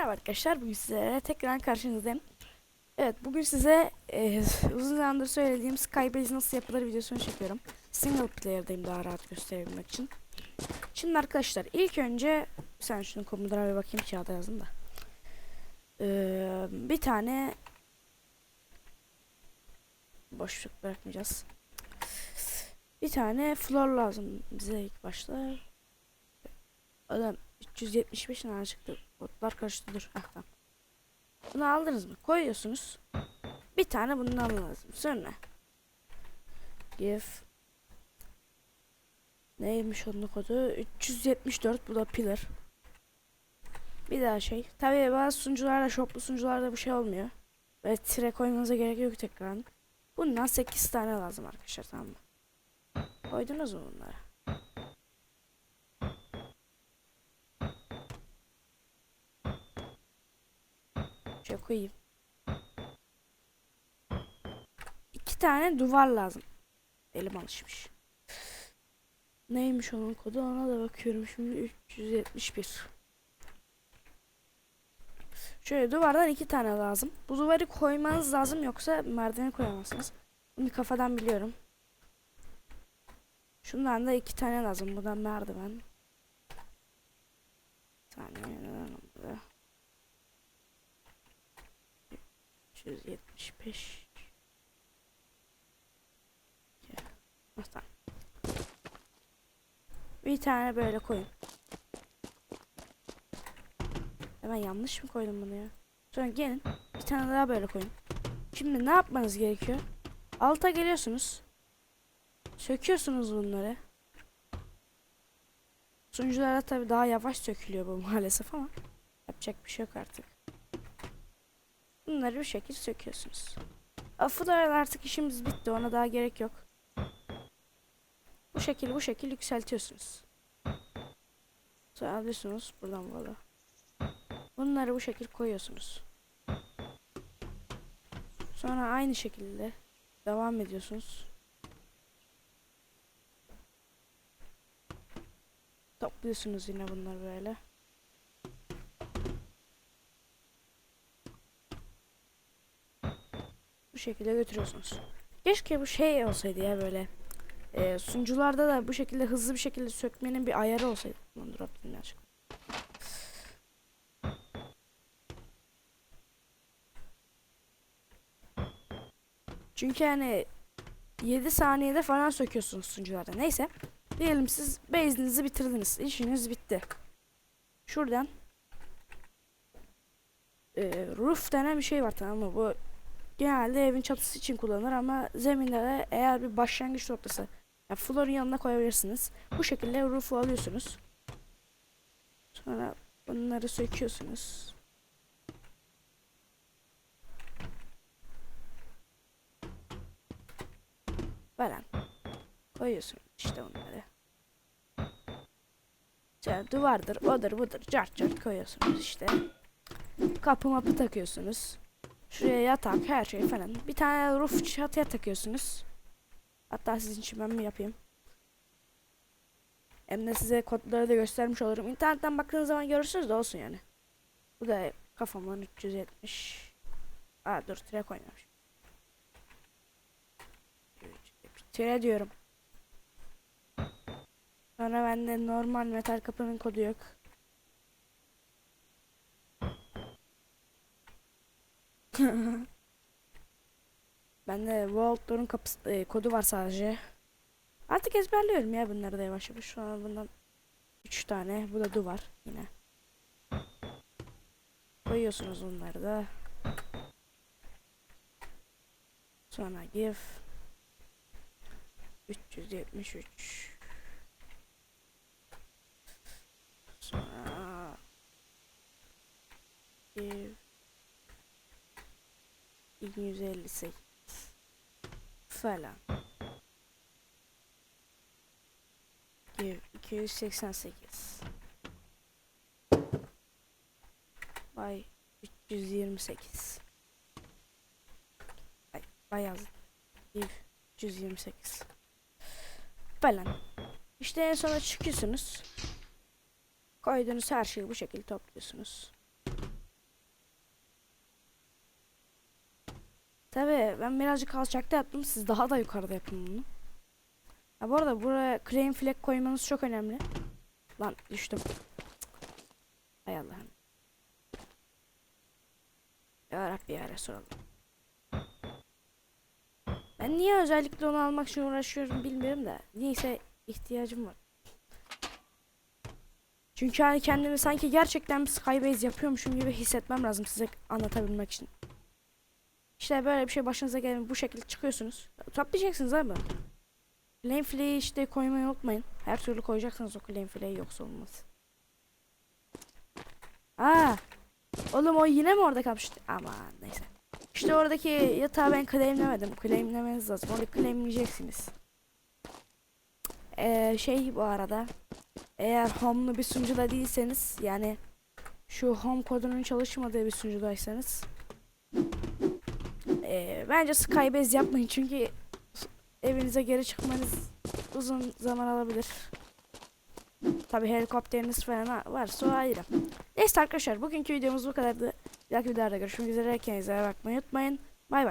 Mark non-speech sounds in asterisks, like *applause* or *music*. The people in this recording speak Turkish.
Merhaba arkadaşlar, bugün sizlere tekrar karşınızdayım. Evet, bugün size e, uzun zamandır söylediğim Skybase nasıl yapılır videosunu çekiyorum. Single player'dayım daha rahat gösterebilmek için. Şimdi arkadaşlar, ilk önce sen şunu komutlara bir bakayım kağıda yazdım da. Ee, bir tane boşluk bırakmayacağız. Bir tane floor lazım bize ilk başta. Adam 375 tane çıktı. Botlar karıştı dur. Heh, tamam. Bunu aldınız mı? Koyuyorsunuz. Bir tane bundan lazım. Sonra give neymiş onun kodu? 374 bu da pillar. Bir daha şey. Tabii bazı sunucularda, shoplu sunucularda bu şey olmuyor. Ve tire koymanıza gerek yok tekrar. Bundan 8 tane lazım arkadaşlar tamam mı? Koydunuz mu bunları? Şöyle koyayım. İki tane duvar lazım. Elim alışmış. Neymiş onun kodu ona da bakıyorum şimdi 371. Şöyle duvardan iki tane lazım. Bu duvarı koymanız lazım yoksa merdiveni koyamazsınız. Bunu kafadan biliyorum. Şundan da iki tane lazım. Bu da merdiven. Bir saniye 375 Ah, tamam. Bir tane böyle koyun. Hemen yanlış mı koydum bunu ya? Sonra gelin bir tane daha böyle koyun. Şimdi ne yapmanız gerekiyor? Alta geliyorsunuz. Söküyorsunuz bunları. Sunucularda tabi daha yavaş sökülüyor bu *laughs* maalesef ama yapacak bir şey yok artık. Bunları bir şekilde söküyorsunuz. Afılar artık işimiz bitti. Ona daha gerek yok. Bu şekil bu şekil yükseltiyorsunuz. Sonra alıyorsunuz buradan böyle. Bunları bu şekil koyuyorsunuz. Sonra aynı şekilde devam ediyorsunuz. Topluyorsunuz yine bunları böyle. Şekilde götürüyorsunuz. Keşke bu şey olsaydı ya böyle. E, sunucularda da bu şekilde hızlı bir şekilde sökmenin bir ayarı olsaydı. Lan drop birazcık. Çünkü hani 7 saniyede falan söküyorsunuz sunucularda. Neyse. Diyelim siz base'inizi bitirdiniz. İşiniz bitti. Şuradan e, roof denen bir şey var tamam mı? Bu genelde evin çatısı için kullanılır ama zeminde de eğer bir başlangıç noktası yani floor'un yanına koyabilirsiniz. Bu şekilde roof'u alıyorsunuz. Sonra bunları söküyorsunuz. Falan. Koyuyorsunuz işte bunları. İşte duvardır, odur, budur, cart cart koyuyorsunuz işte. Kapı mapı takıyorsunuz. Şuraya yatak, her şey falan. Bir tane roof çatıya takıyorsunuz. Hatta sizin için ben mi yapayım? Hem de size kodları da göstermiş olurum. İnternetten baktığınız zaman görürsünüz de olsun yani. Bu da kafamdan 370. Aa dur tire koymamış. Tire diyorum. Sonra bende normal metal kapının kodu yok. *laughs* Bende Vault'ların kapısı e, kodu var sadece. Artık ezberliyorum ya bunları da yavaş yavaş. Şu an bundan 3 tane. Bu da duvar yine. Koyuyorsunuz bunları da. Sonra give 373 Sonra give 1158 falan. Give 288 Bay 328 Ay, bay yazdım. Give 328 falan. İşte en sona çıkıyorsunuz. Koyduğunuz her şeyi bu şekilde topluyorsunuz. Tabii ben birazcık alçakta yaptım. Siz daha da yukarıda yapın bunu. Ha bu arada buraya claim flag koymanız çok önemli. Lan düştüm. Hay Allah'ım. Ya Rabbi ya Resulallah. Ben niye özellikle onu almak için uğraşıyorum bilmiyorum da. Niyeyse ihtiyacım var. Çünkü hani kendimi sanki gerçekten bir Skybase yapıyormuşum gibi hissetmem lazım size anlatabilmek için. İşte böyle bir şey başınıza gelin bu şekilde çıkıyorsunuz. Toplayacaksınız abi. Claim flag'i işte koymayı unutmayın. Her türlü koyacaksınız o flag'i yoksa olmaz. Aa, oğlum o yine mi orada kalmıştı? Aman neyse. İşte oradaki yatağı ben claimlemedim. Claimlemeniz lazım. Orada claimleyeceksiniz. Ee, şey bu arada. Eğer home'lu bir sunucuda değilseniz yani şu home kodunun çalışmadığı bir sunucudaysanız ee, bence Skybase yapmayın çünkü evinize geri çıkmanız uzun zaman alabilir. Tabi helikopteriniz falan varsa o ayrı. Neyse arkadaşlar bugünkü videomuz bu kadardı. Bir dahaki videoda görüşmek üzere. Kendinize bakmayı unutmayın. Bay bay.